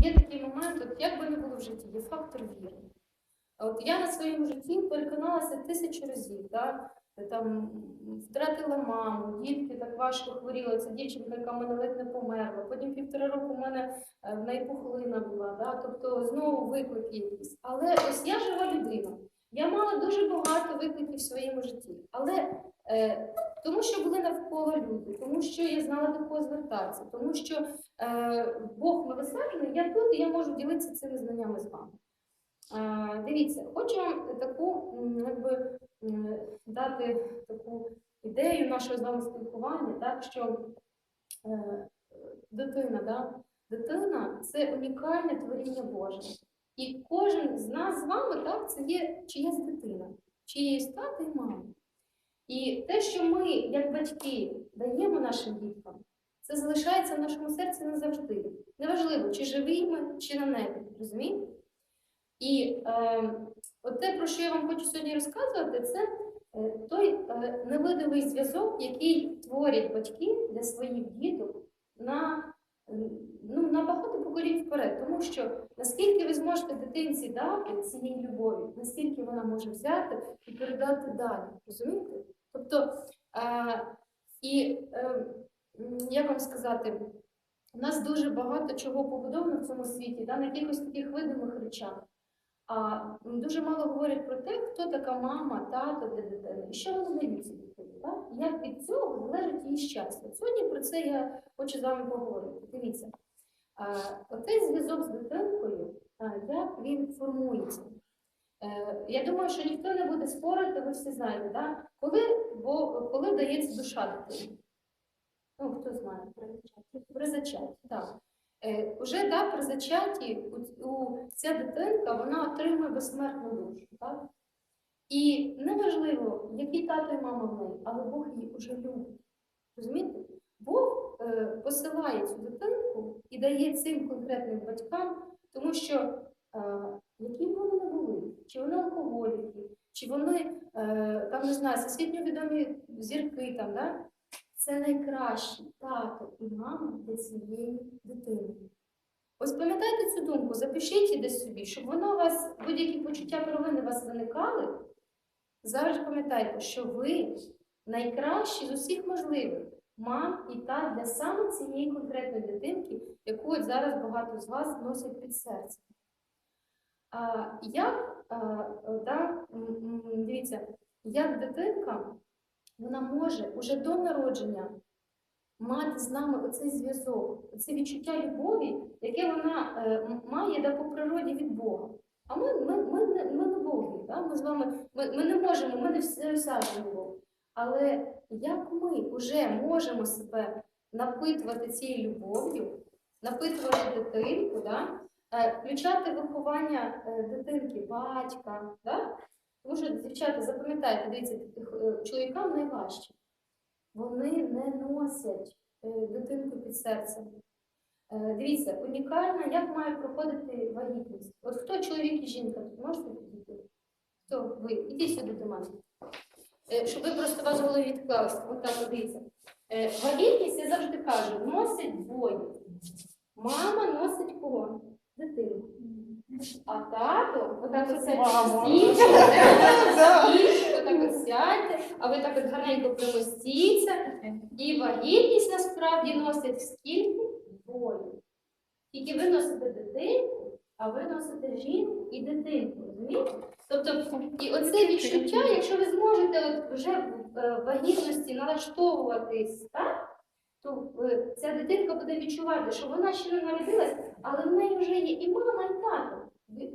є такий момент, от як би не було в житті, є фактор віри. От я на своєму житті переконалася тисячу разів, да? там втратила маму, дітки так важко хворіли. Це дівчинка, яка мене ледь не померла. Потім півтора року в мене е, в неї пухлина була. Да? Тобто знову виклики якісь. Але ось я жива людина. Я мала дуже багато викликів в своєму житті. Але е, тому що були навколо люди, тому що я знала до кого звертатися, тому що е, Бог милосердний, я тут і я можу ділитися цими знаннями з вами. Е, дивіться, хочу вам таку якби, дати таку ідею нашого з вами спілкування, так, що е, дитина, да? дитина це унікальне творіння Боже. І кожен з нас з вами так, це є чиясь дитина, чиєїсь тата і мама. І те, що ми, як батьки, даємо нашим діткам, це залишається в нашому серці назавжди. Неважливо, чи живі ми, чи на небі. Розумієте? І е, от те, про що я вам хочу сьогодні розказувати, це е, той е, невидимий зв'язок, який творять батьки для своїх діток на, ну, на багато поколінь вперед. Тому що наскільки ви зможете дитинці дати цієї любові, наскільки вона може взяти і передати далі. Розумієте? Тобто, е, і е, як вам сказати, у нас дуже багато чого побудовано в цьому світі, да, на якихось таких видимих речах. А дуже мало говорять про те, хто така мама, тато для дитини, і що вони дають дитині. Як від цього залежить її щастя. Сьогодні про це я хочу з вами поговорити. Дивіться, оцей зв'язок з дитинкою, як він формується. Е, Я думаю, що ніхто не буде спорити, ви всі знаєте, да? коли, бо, коли дається душа дитині. Ну, хто знає, при зачатті. Так. Е, Уже да, при зачатті ця дитинка вона отримує безсмертну душу. Так? І неважливо, який тато і мама в неї, але Бог її вже любить. Розумієте? Бог е, посилає цю дитинку і дає цим конкретним батькам, тому що е, які б вони не були, чи вони алкоголіки, чи вони е, там не знаю, всесвітньо відомі зірки там, да? це найкращий тато і мама для цієї дитини. Ось пам'ятайте цю думку, запишіть її десь собі, щоб воно у вас, будь-які почуття провини вас виникали. Зараз пам'ятайте, що ви найкращі з усіх можливих мам і тат для саме цієї конкретної дитинки, яку от зараз багато з вас носять під серцем. А, як, да, дивіться, як дитинка вона може уже до народження мати з нами оцей зв'язок, це відчуття любові, яке вона е, має да, по природі від Бога. А ми, ми, ми, не, ми не Боги, да? ми з вами ми, ми не можемо, ми не вс- осяжемо Бога. Але як ми вже можемо себе напитувати цією любов'ю, напитувати дитинку, да? е, включати виховання е, дитинки, батька, да? Тому що, дівчата, запам'ятайте, дивіться, е, чоловікам найважче. Вони не носять дитинку під серцем. Е, Дивіться, унікальна, як має проходити вагітність. От хто чоловік і жінка, можете підійти? Хто ви? Ідіть сюди до мене. Е, Щоб ви просто вас в голові відклалися. От так, дивіться. Е, Вагітність, я завжди кажу, носять двоє. Мама носить кого? Дитину. А тато, отак от отак от сядьте, а ви так от гарненько примостіться. І вагітність насправді носить скільки? Двоє. Тільки ви дитинку, а ви носите жінку і дитинку, розумієте? Тобто, і оце відчуття, якщо ви зможете от вже в е, вагітності налаштовуватись, так? то е, ця дитинка буде відчувати, що вона ще не народилась, але в неї вже є і мама, і тато.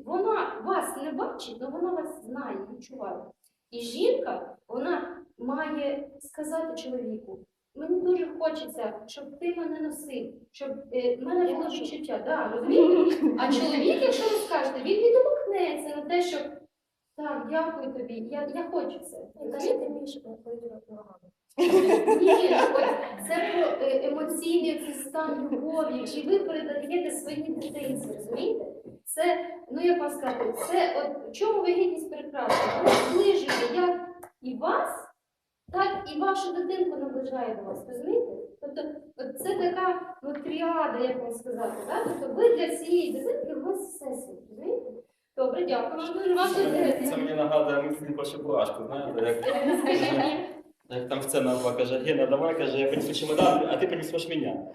Вона вас не бачить, але вона вас знає, відчуває. І жінка, вона має сказати чоловіку, мені дуже хочеться, щоб ти мене носив, щоб е, в мене було відчуття. Да, розумієте? А чоловік, якщо ви скажете, він відгукнеться на те, що так, дякую тобі, я, я хочу це. Розумієте? більше ходить ногами. Ні, це про е, емоційний цей стан любові, чи ви передаєте своїй дитинці, розумієте? Це, ну як вам сказати, це от в чому вигідність прекрасна? Вона зближує як і вас, так і вашу дитинку наближає до вас, розумієте? Тобто от це така ну, тріада, як вам сказати, так? Тобто ви для цієї Добре, дякую вам дуже вам. Це мені нагадує мультфільм про Чебурашку, знаєте, як, як там сцена була, каже, Гена, давай, каже, я принесу чемодан, а ти принесеш мене.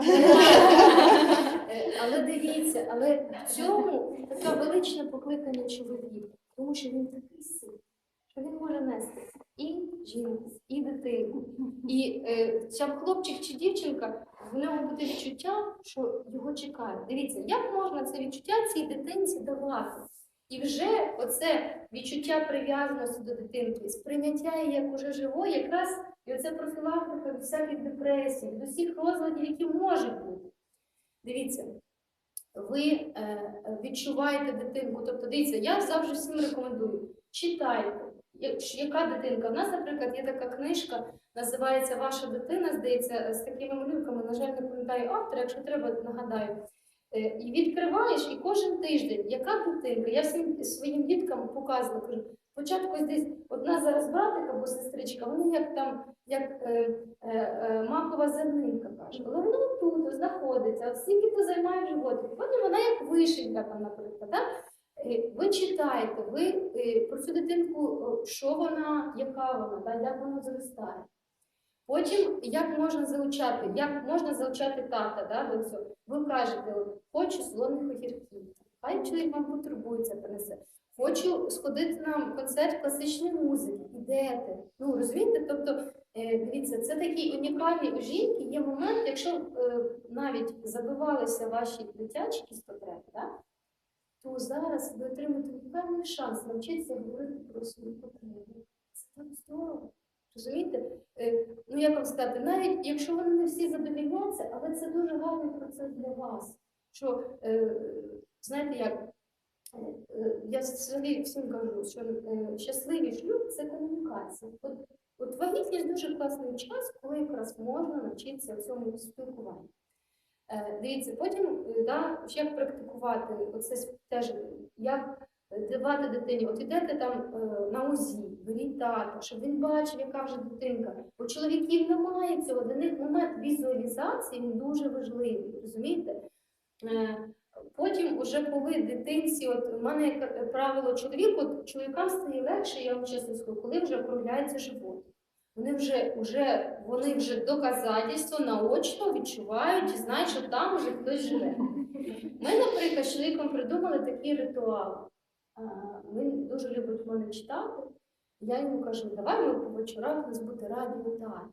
Е, Але дивіться, але в цьому таке величне покликання чоловіка, тому що він такий сильний, що він може нести і жінку, і дитину. І е, ця хлопчик чи дівчинка, в нього буде відчуття, що його чекають. Дивіться, як можна це відчуття цій дитинці давати? І вже оце відчуття прив'язаності до дитинки, сприйняття її як уже живої, якраз і оця профілактика від всяких депресій, від усіх розладів, які можуть бути. Дивіться, ви е, відчуваєте дитинку. Тобто, дивіться, я завжди всім рекомендую. Читайте. Як- Яка дитинка? У нас, наприклад, є така книжка, називається Ваша дитина, здається, з такими малюнками, на жаль, не пам'ятаю автора, якщо треба, нагадаю. Е, І відкриваєш, і кожен тиждень, яка дитинка, я всім своїм діткам показувала, кажу, спочатку десь одна зараз братик або сестричка, вони як там, як е, е, е, макова зернинка каже, але вона тут знаходиться, от стільки то займає животик. Потім вона як вишенька, там, наприклад. Да? Е, Ви читаєте, ви е, про цю дитинку, що вона, яка вона, да? як вона зростає. Потім, як можна залучати, як можна залучати тата да, до цього? Ви кажете, хочу солоних огірків, хай чоловік вам потурбується, принесе. Хочу сходити на концерт класичної музики. Ідете. Ну розумієте? Тобто, е, дивіться, це такий унікальний у жінки. Є момент, якщо е, навіть забивалися ваші дитячі потреби, да, зараз ви отримаєте унікальний шанс навчитися говорити про свої потреби. Це так здорово. Розумієте? Е, ну як вам сказати, навіть якщо вони не всі задовільняться, але це дуже гарний процес для вас. Що е, знаєте як? Е, Я взагалі всім кажу, що щасливий шлюб це комунікація. От, от вагітність дуже класний час, коли якраз можна навчитися цьому спілкуванню. Е, Дивіться, потім е, да, як практикувати оце с- теж, як давати дитині, от ідете там е, на УЗІ, беріть тата, щоб він бачив, яка вже дитинка. У чоловіків немає цього, для них момент візуалізації він дуже важливий, розумієте? Е, Потім, уже коли дитинці, от у мене як е, правило чоловік, от чоловікам стає легше, я вам чесно скажу, коли вже округляється живот. Вони вже, вже, вони вже доказательство наочно відчувають і знають, що там вже хтось живе. Ми, наприклад, з чоловіком придумали такий ритуал. Він дуже любить мене читати. Я йому кажу, давай ми по вечорах у нас буде радіотеатр.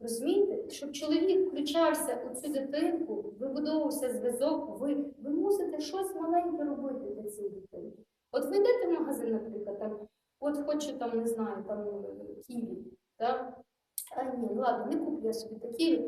Розумієте, щоб чоловік включався у цю дитинку, вибудовувався зв'язок, ви, ви мусите щось маленьке робити для цієї дитини. От ви йдете в магазин, наприклад, там, от хочу там, не знаю, там е, ківі, так? А ні, ну ладно, не куплю я собі такі.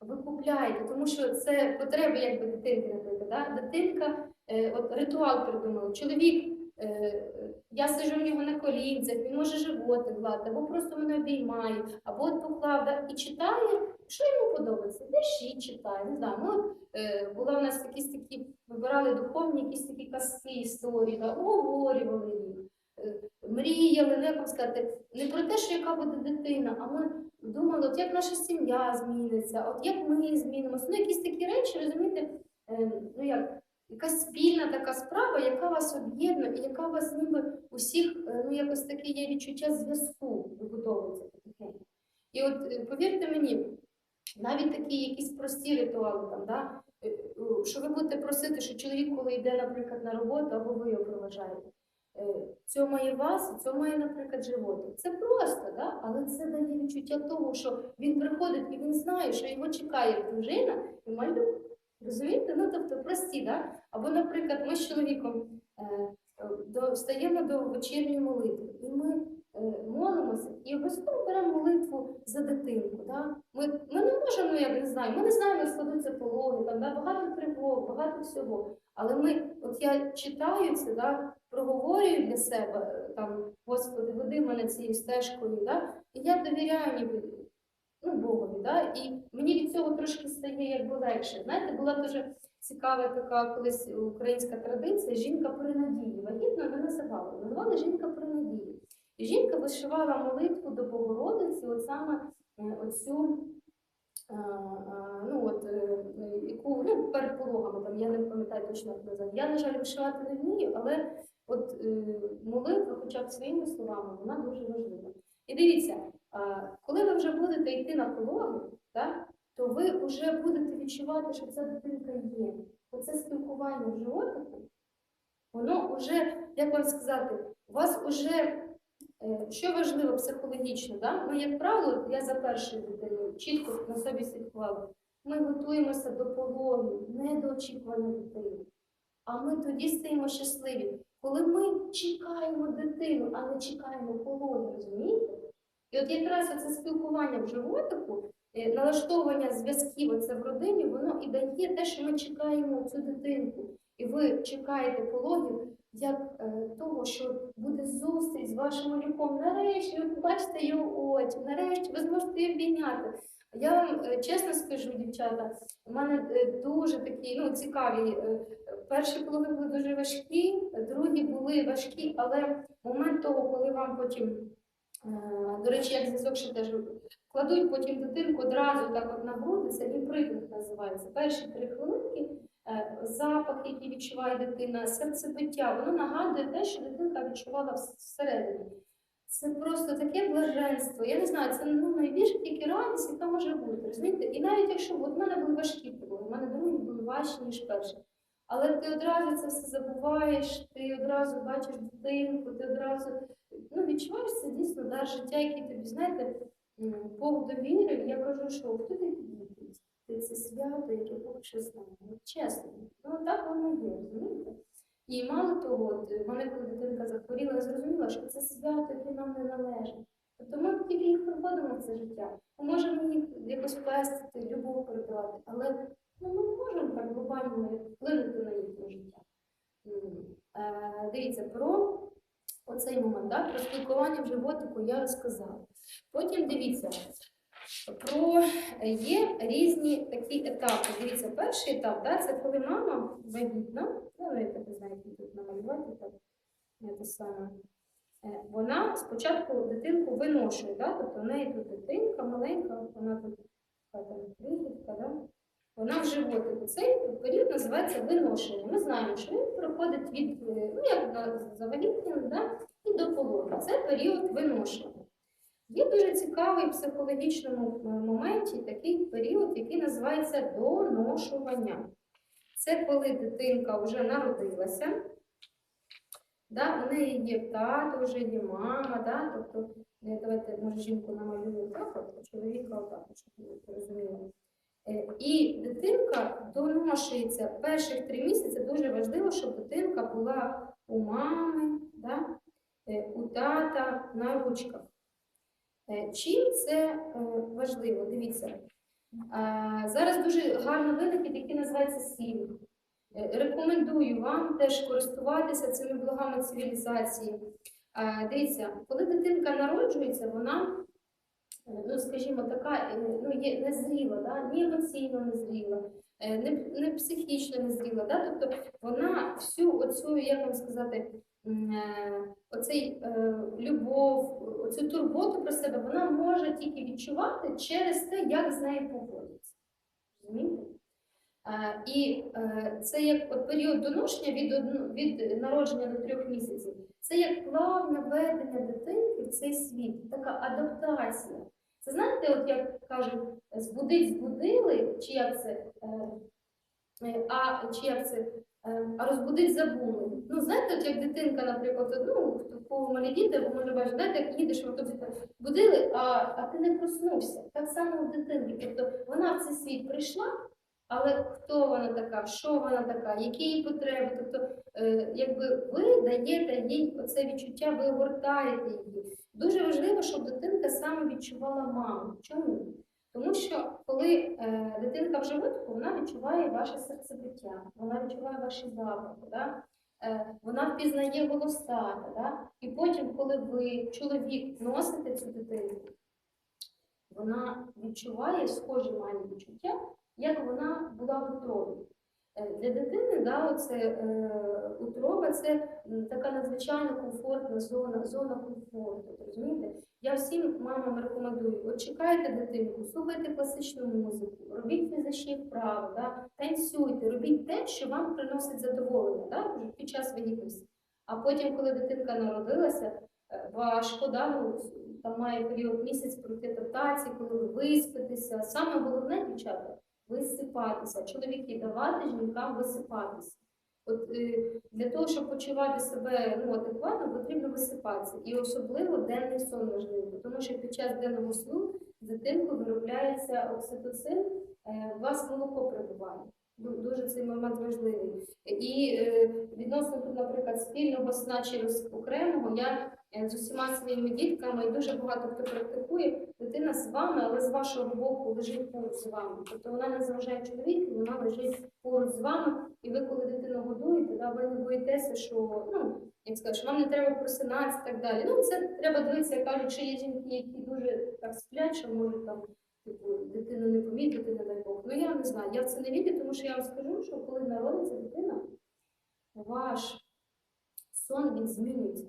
Ви купляєте, тому що це потреби якби дитинки, наприклад. Да? Дитинка, е, от ритуал придумали. Чоловік, е, я сижу в нього на колінцях, він може животик гладити, або просто мене обіймає, або от поклав да, і читає, що йому подобається. Вірші читає, не знаю. Ми от, е, була у нас якісь такі, вибирали духовні якісь такі казки, історії, да, обговорювали їх. Мріяли, ну, як сказати, не про те, що яка буде дитина, а ми думали, от як наша сім'я зміниться, от як ми змінимося. Ну, якісь такі речі, розумієте, е, ну як якась спільна така справа, яка вас об'єднує, і яка вас ніби усіх, е, ну якось таке є відчуття зв'язку вибудовується потихеньку. І от е, повірте мені, навіть такі якісь прості ритуали там, да, е, що ви будете просити, що чоловік, коли йде, наприклад, на роботу, або ви його проважаєте. Е, Цьомає вас, цьомає, наприклад, животик. Це просто, да? але це дає відчуття того, що він приходить і він знає, що його чекає дружина і малюк. Розумієте? Ну, тобто прості, да? Або, наприклад, ми з чоловіком е, е, до, встаємо до вечірньої молитви, і ми молимося і обов'язково беремо молитву за дитинку. Да? Ми, ми не можемо, ну, я не знаю, ми не знаємо, як складуться пологи, там, да? багато тривог, багато всього. Але ми, от я читаю це, да? проговорюю для себе, е, там, Господи, веди мене цією стежкою, да? і я довіряю ніби ну, Богові. Да? І мені від цього трошки стає якби легше. Знаєте, була дуже цікава така колись українська традиція жінка при надії. Вагітно не називали, називали жінка при. І жінка вишивала молитву до Богородиці, от саме е, оцю. е, е, Ну, от, яку ну, перед пологами, там, я не пам'ятаю точно як називаю. Я, на жаль, вишивати не вмію, але от молитва, хоча б своїми словами, вона дуже важлива. І дивіться, коли ви вже будете йти на пологи, так, то ви вже будете відчувати, що ця дитинка є. Оце спілкування в животику, воно вже, як вам сказати, у вас вже, що важливо психологічно, да? ми, як правило, я за першою дитиною чітко на собі слідкувала. Ми готуємося до пологів, не до очікування дитини. А ми тоді стаємо щасливі, коли ми чекаємо дитину, а не чекаємо пологи, розумієте? І от якраз це спілкування в животику, е, налаштовування зв'язків оце в родині, воно і дає те, що ми чекаємо цю дитинку. І ви чекаєте пологів як е, того, що буде зустріч з вашим малюком. Нарешті ви побачите його очі, нарешті ви зможете її обійняти. Я вам е, чесно скажу, дівчата, у мене е, дуже такі ну, цікаві. е, Перші пологи були дуже важкі, другі були важкі, але момент того, коли вам потім, е, до речі, як зв'язок ще теж кладуть потім дитинку одразу так от на груди, це імпритинг називається. Перші три хвилинки запах, який відчуває дитина, серцебиття, воно нагадує те, що дитинка відчувала всередині. Це просто таке блаженство. Я не знаю, це ну, найбільша тільки радість, яка може бути. Розумієте? І навіть якщо от в мене були важкі пологи, в мене другі були важчі, ніж перші. Але ти одразу це все забуваєш, ти одразу бачиш дитинку, ти одразу ну, відчуваєш це дійсно дар життя, який тобі, знаєте, Бог довірив. Я кажу, що хто ти? Ти це свято, яке Бог ще знає. От Чесно. Ну так воно є, розумієте? І мало того, от, в мене коли дитинка захворіла, зрозуміла, що це свято, яке нам не належить. Тобто ми тільки їх проводимо в це життя. Ми можемо їх якось пестити, любов передавати, але ну, ми можемо так глобально вплинути на їхнє життя. Е, Дивіться, про оцей момент, да, про спілкування в животику я розказала. Потім дивіться, про є різні такі етапи. Дивіться, перший етап да, це коли мама вагітна, ну, я так як тут намалювати, так, не саме. Е, Вона спочатку дитинку виношує, да? тобто в неї тут дитинка маленька, вона тут там да? вона в животику. Цей період називається виношення. Ми знаємо, що він проходить від е, ну, як завагітнення да? і до пологу. Це період виношення. Є дуже цікавий в психологічному е, моменті такий період, який називається доношування. Це коли дитинка вже народилася, да, у неї є тато, вже є мама, да, тобто, е, давайте, може, жінку намалюю так, а чоловіка отак, щоб ви розуміли. Е, І дитинка доношується перших три місяці. Дуже важливо, щоб дитинка була у мами, да, е, у тата на ручках. Е, Чим це е, важливо? Дивіться. Зараз дуже гарно винахід, який називається сіль. Е, Рекомендую вам теж користуватися цими благами цивілізації. Дивіться, коли дитинка народжується, вона, е, ну скажімо, така е, ну, є незріла, да? ні емоційно незріла, е, не, не психічно незріла. Да? Тобто вона всю оцю, як вам сказати, е, оцей е, любов, оцю турботу про себе вона може тільки відчувати через те, як з нею поводиться. Е, І е, це як от період доношення від, від народження до трьох місяців. Це як плавне введення дитинки в цей світ, така адаптація. Це знаєте, от як кажуть, збудить збудили, чи як це, е, е, а чи як це, е, а розбудить забули. Ну, знаєте, от як дитинка, наприклад, ну, хто малі діти, може бачити, знаєте, як їдеш, ви тобі будили, а, а ти не проснувся. Так само у дитинки. Тобто вона в цей світ прийшла, але хто вона така, що вона така, які її потреби? Тобто, е, якби ви даєте їй оце відчуття, ви огортаєте її. Дуже важливо, щоб дитинка саме відчувала маму. Чому? Тому що коли е, дитинка в животику, вона відчуває ваше серцебиття, вона відчуває ваші запахи, да? е, вона впізнає голоса. Да? І потім, коли ви, чоловік, носите цю дитину, вона відчуває схожі мані відчуття, як вона була в утробі. Е, Для дитини да, оце, е, утроба це така надзвичайно комфортна зона, зона комфорту. Розумієте? Я всім мамам рекомендую, от чекайте дитинку, слухайте класичну музику, робіть фізичні вправи, да, танцюйте, робіть те, що вам приносить задоволення да, під час вагітності. А потім, коли дитинка народилася, е, важко, да, ну, там має період місяць пройти адаптації, коли ви виспитеся. Саме головне, дівчата, висипатися. Чоловіки давати жінкам висипатися. От е, для того, щоб почувати себе ну, адекватно, потрібно висипатися. І особливо денний сон важливий, тому що під час денного сну з дитинкою виробляється окситоцин, е, у вас молоко прибуває. Ду- Дуже цей момент важливий. І е, відносно тут, наприклад, спільного сна через окремого, я е, з усіма своїми дітками і дуже багато хто практикує, дитина з вами, але з вашого боку лежить поруч з вами. Тобто вона не заважає чоловіку, вона лежить поруч з вами, і ви, коли дитину годуєте, да, ви не боїтеся, що ну як сказати, що вам не треба просинатися і так далі. Ну це треба дивитися, кажуть, що є жінки, які дуже так сплять, що можуть там типу, дитину не помітити, не дай Бог. Ну я не знаю, я в це не вірю, тому що я вам скажу, що коли народиться дитина, ваш сон він змінюється.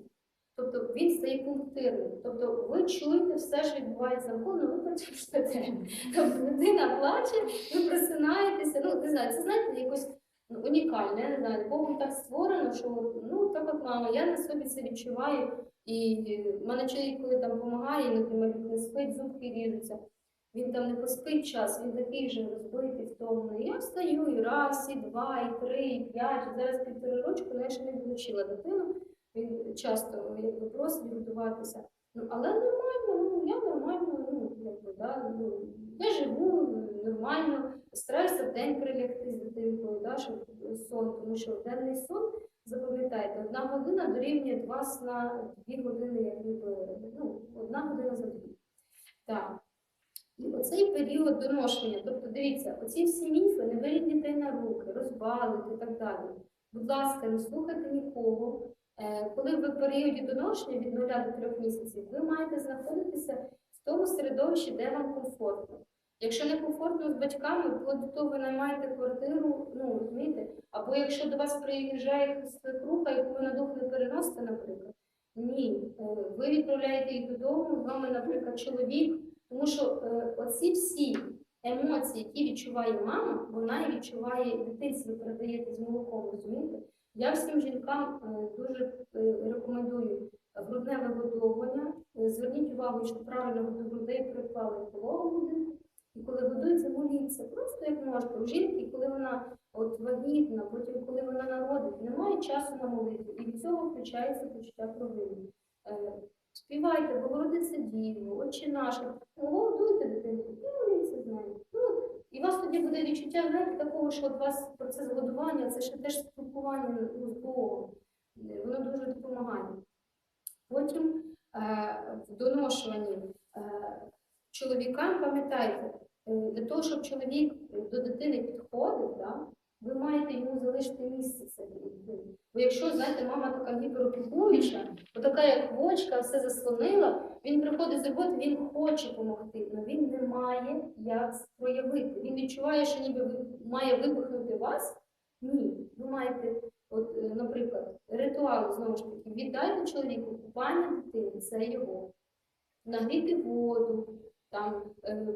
Тобто він стає пунктирним. Тобто ви чуєте все, що відбувається навколо, ви працюєте. Тобто дитина плаче, ви просинаєтеся. Ну, не знаю, це знаєте, якось ну, унікальне, я не знаю, Богом так створено, що ну так от мама, я на собі це відчуваю. І в мене чоловік, коли там допомагає, наприклад, не спить, зубки ріжуться. Він там не поспить час, він такий же розбитий, втомлений. Я встаю і раз, і два, і три, і п'ять. Зараз півтори рочку, але я ще не долучила дитину. Він часто якби просить готуватися. Ну, але нормально, ну я нормально, ну якби да, ну я живу нормально, стараюся в день прилягти з дитинкою, да, щоб сон, тому що денний сон, запам'ятайте, одна година дорівнює два сна, дві години, як ніби, ну, одна година за дві. Так. І оцей період доношення, тобто дивіться, оці всі міфи, не беріть дітей на руки, розбалити і так далі. Будь ласка, не слухайте нікого. Е, Коли ви в періоді доношення від 0 до 3 місяців, ви маєте знаходитися в тому середовищі, де вам комфортно. Якщо не комфортно з батьками, того ви наймаєте квартиру, ну розумієте, або якщо до вас приїжджає свекруха, яку ви на дух не переносите, наприклад, ні, Е, ви відправляєте їх додому, з вами, наприклад, чоловік, тому що е, оці всі емоції, які відчуває мама, вона і відчуває дитинці, ви передаєте з молоком, розумієте? Я всім жінкам е, дуже е, рекомендую грудне вигодовування. Е, Зверніть увагу, що правильно до грудей приклали пологу будинку. І коли годується, моліться, просто як можете. У жінки, коли вона от вагітна, потім коли вона народить, немає часу на молитву. І від цього включається почуття провини. Співайте, Богородиця Діву, Отче наш, ну, годуйте дитинку, і з нею. Ну, і у вас тоді буде відчуття знаєте, такого, що от вас процес годування, це ще теж спілкування ну, з Богом. Воно дуже допомагає. Потім е, в доношуванні е, чоловікам, пам'ятайте, е, для того, щоб чоловік до дитини підходив, да, ви маєте йому залишити місце собі. Бо якщо, знаєте, мама така гіперопікуюча, отака як вочка, все заслонила, він приходить з роботи, він хоче допомогти, але він не має як проявити. Він відчуває, що ніби має вибухнути вас. Ні, ви маєте, от, е, наприклад, ритуал знову ж таки, віддайте чоловіку купання дитини, це його. Нагріти воду, там, е,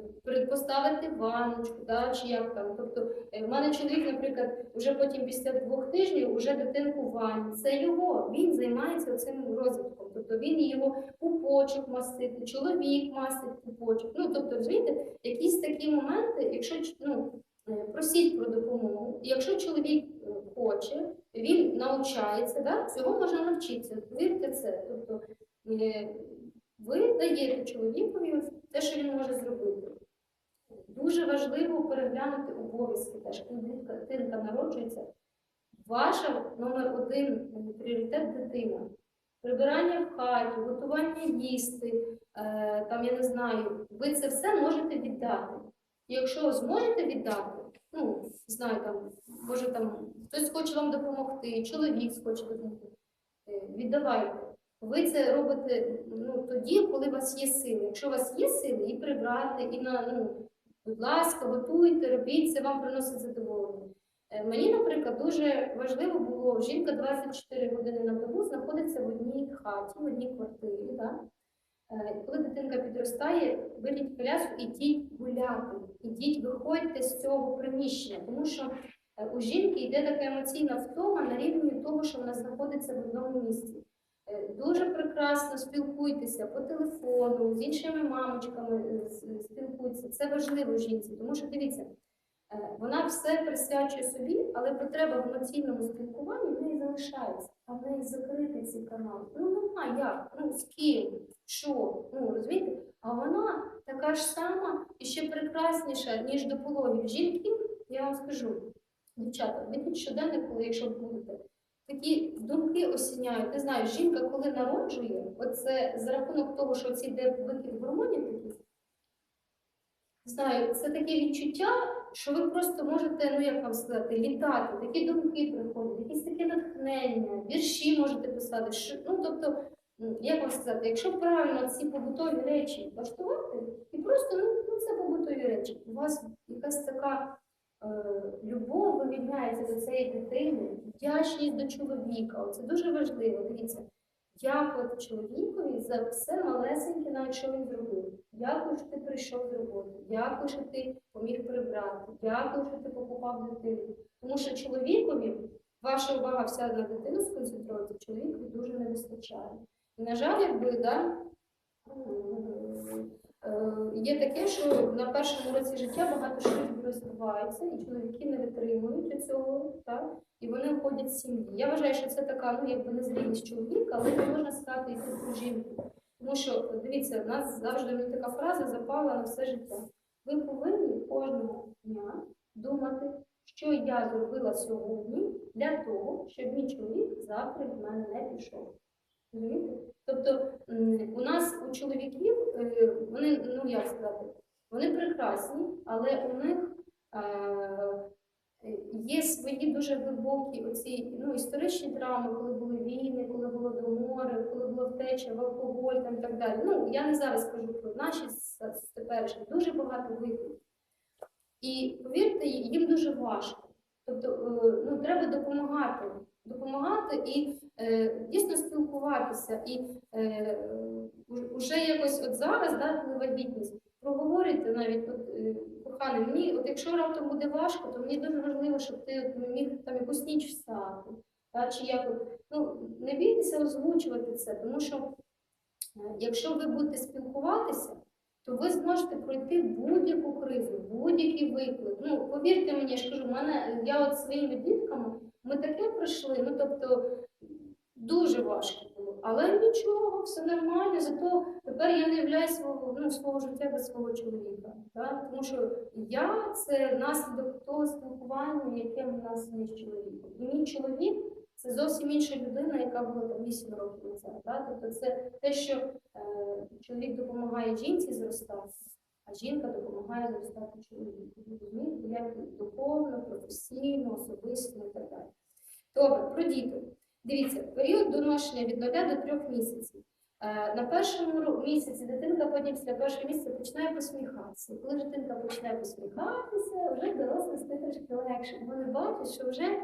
ванночку, да, чи як там. Тобто, е, в мене чоловік, наприклад, вже потім після двох тижнів вже дитинку ванні. Це його, він займається цим розвитком. Тобто він його пупочок мастити, чоловік мастить пупочок. Ну, тобто, розумієте, якісь такі моменти, якщо ну, е, просіть про допомогу. І якщо чоловік хоче, він навчається, да? цього можна навчитися. Вірте це. Тобто, ви даєте чоловікові те, що він може зробити. Дуже важливо переглянути обов'язки теж, коли дитинка народжується. Ваша номер один пріоритет дитина. Прибирання в хаті, готування їсти, е, там я не знаю, ви це все можете віддати. І якщо зможете віддати, ну, знаю, там, може там хтось хоче вам допомогти, чоловік хоче допомогти, е, віддавайте. Ви це робите ну, тоді, коли у вас є сили. Якщо у вас є сили, і прибрати, і на ну, будь ласка, готуйте, робіть, це вам приносить задоволення. Е, Мені, наприклад, дуже важливо було, жінка 24 години на добу знаходиться в одній хаті, в одній квартирі. Да? Е, Коли дитинка підростає, беріть коляску, ідіть гуляти, ідіть, виходьте з цього приміщення, тому що е, у жінки йде така емоційна втома на рівні того, того, що вона знаходиться в одному місці. Е, Дуже прекрасно спілкуйтеся по телефону, з іншими мамочками е, спілкуйтеся. Це важливо жінці, тому що дивіться, е, вона все присвячує собі, але потреба в емоційному спілкуванні в неї залишається, а в неї закритий цей канал. Ну нема як, ну з ким, що, ну розумієте? А вона така ж сама і ще прекрасніша, ніж до пологів. Жінки, я вам скажу, дівчата, ведіть щоденник, коли якщо будете. Такі думки осіняють. Не знаю, жінка, коли народжує, оце за рахунок того, що ці йде викид гормонів не знаю, це таке відчуття, що ви просто можете, ну як вам сказати, літати, такі думки приходять, якісь таке натхнення, вірші можете писати. Що, ну, тобто, як вам сказати, якщо правильно ці побутові речі влаштувати, і просто ну, ну це побутові речі, у вас якась така любов вивільняється до цієї дитини, вдячність до чоловіка. Це дуже важливо. Дивіться, дякувати чоловікові за все малесеньке, навіть що він зробив. Дякую, що ти прийшов з роботи. Дякую, що ти поміг прибрати. Дякую, що ти покупав дитину. Тому що чоловікові ваша увага вся на дитину сконцентрується, чоловікові дуже не вистачає. І, на жаль, якби, да, е, є таке, що на першому році життя багато шлюбів розриваються, і чоловіки не витримують цього, так? і вони входять з сім'ї. Я вважаю, що це така ну, якби незрілість чоловіка, але не можна сказати і про жінку. Тому що, дивіться, в нас завжди мені така фраза запала на все життя. Ви повинні кожного дня думати, що я зробила сьогодні для того, щоб мій чоловік завтра від мене не пішов. Розумієте? Тобто у нас у чоловіків е, вони, ну як сказати, вони прекрасні, але у них е, є свої дуже глибокі оці ну, історичні травми, коли були війни, коли було домори, коли була втеча в алкоголь там, і так далі. Ну, я не зараз кажу про наші теперішні, дуже багато викликів. І повірте, їм дуже важко. Тобто е, ну, треба допомагати, допомагати і е, дійсно спілкуватися. І е, уже якось от зараз, да, коли вагітність, проговорюйте навіть, от, е, коханий, мені, от якщо раптом буде важко, то мені дуже важливо, щоб ти от міг там якусь ніч встати. Та, чи як, ну, не бійтеся озвучувати це, тому що е, якщо ви будете спілкуватися, то ви зможете пройти будь-яку кризу, будь-який виклик. Ну, повірте мені, я ж кажу, мене я от своїми дітками, ми таке пройшли, ну тобто дуже важко було. Але нічого, все нормально. Зато тепер я не являю свого, ну, свого життя без свого чоловіка. Так? Тому що я це наслідок того спілкування, яке в нас є з чоловіком. І мій чоловік це зовсім інша людина, яка була там 8 років назад. Да? Тобто це те, що е, чоловік допомагає жінці зростати, а жінка допомагає зростати чоловіку. Як духовно, професійно, особисто і так далі. Добре, про діток. Дивіться, період доношення від 0 до 3 місяців. Е, На першому місяці дитинка потім після першого місяця починає посміхатися. Коли дитинка починає посміхатися, вже дорослий стає трошки легше. Вони бачать, що вже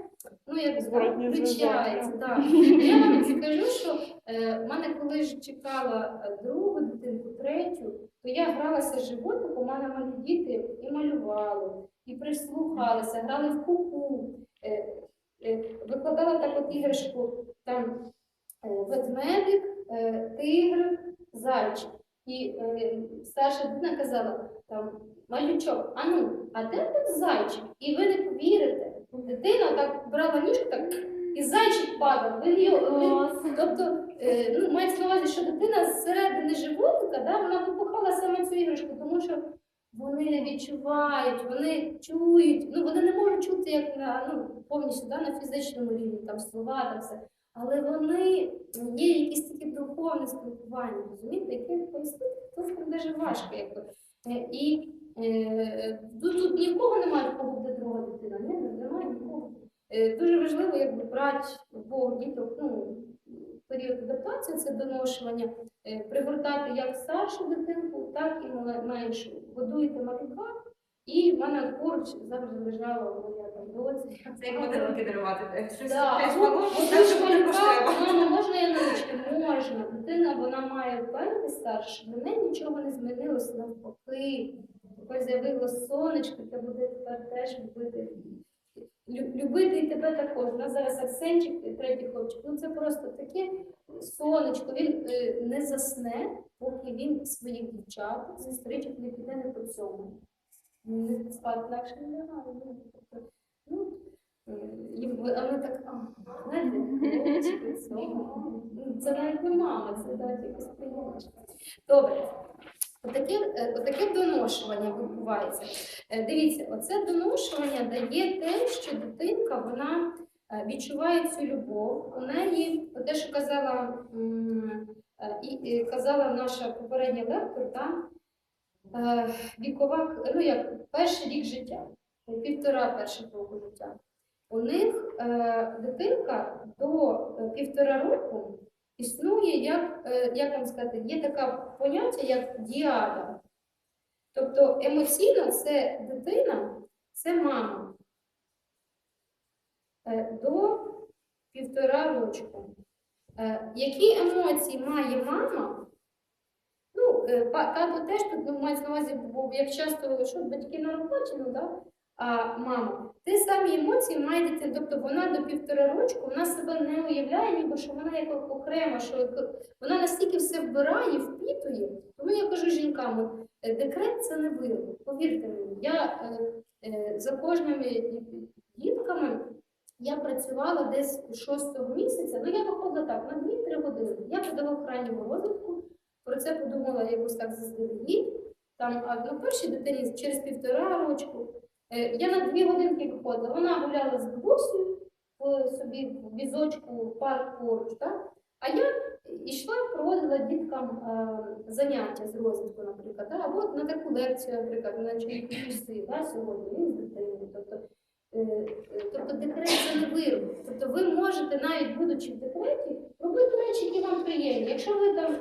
ну, як включається. Так. Я вам скажу, що е, в мене коли ж чекала е, другу дитинку, третю, то я гралася з животиком, у мене малі діти і малювали, і прислухалися, грали в куку. Е, е, викладала так от іграшку, там ведмедик, тигр, зайчик. І е, старша дитина казала, там, малючок, а ну, а де тут зайчик? І ви не повірите, дитина так брала ніжку, так, і зайчик падав. Ви, ви, тобто, е, ну, мається на увазі, що дитина зсередини животика, да, вона випухала саме цю іграшку, тому що вони відчувають, вони чують, ну вони не можуть чути як на ну, повністю да, на фізичному рівні, там слова, там все. Але вони є якісь такі духовне спілкування, розумієте, яке пояснити просто дуже важко. Якби. Е, І е, тут, тут нікого немає, в кого буде друга дитина. Ні, немає нікого. Е, Дуже важливо, якби брати обох діток, ну, період адаптації, це доношування, е, пригортати як старшу дитинку, так і меншу. Годуєте малюка, і в мене поруч завжди лежала моя Це як подарунки дарувати. Щось теж буде малюка, коштувати. Мама, можна я навички? Можна. Дитина вона має впевнити старше, неї нічого не змінилося навпаки. Тепер з'явилось сонечко, яке буде тепер теж любити любити і тебе також. У нас зараз Арсенчик, третій хлопчик. Ну це просто таке сонечко. Він е, не засне, поки він своїх дівчат, сестричок не піде не по цьому. Не спати інакше не ну, тобто, Ну, е, а так, а, знаєте, цього. Ну, Це навіть не мама, це навіть якось приємно. Добре. Отаке, е, отаке доношування відбувається. Е, Дивіться, оце доношування дає те, що дитинка вона відчуває цю любов. У неї, те, що казала, і, казала наша попередня лектор, та, вікова, ну як перший рік життя, півтора перших року життя. У них е, дитинка до е, півтора року існує, як, е, як вам сказати, є таке поняття, як діада. Тобто емоційно це дитина, це мама Е, до півтора рочку. Е, Які емоції має мама? Ну, е, па- тато теж тут ну, на увазі, бо як часто що батьки на роботі, ну, да? А мама. Ті самі емоції має дитина. Тобто вона до півтора рочку вона себе не уявляє, ніби що вона як окрема, що вона настільки все вбирає, впітує. Тому я кажу жінкам, е, декрет це не вирок. Повірте мені, я е, е, за кожними дітками я працювала десь з шостого місяця. Ну я виходила так на 2-3 години. Я подала в крайньому розвитку. Про це подумала якось так заздалегідь. Там а на першій дитині через півтора рочку. Е, Я на дві годинки виходила. Вона гуляла з бабусею собі в візочку, в парк поруч. Так? А я йшла, проводила діткам е, заняття з розвитку, наприклад, да? або на таку лекцію, наприклад, на чоловіки да? сьогодні він з дитиною. Тобто, е, е, тобто декрет це не вирок. Тобто ви можете, навіть будучи в декреті, робити речі, які вам приємні. Якщо ви там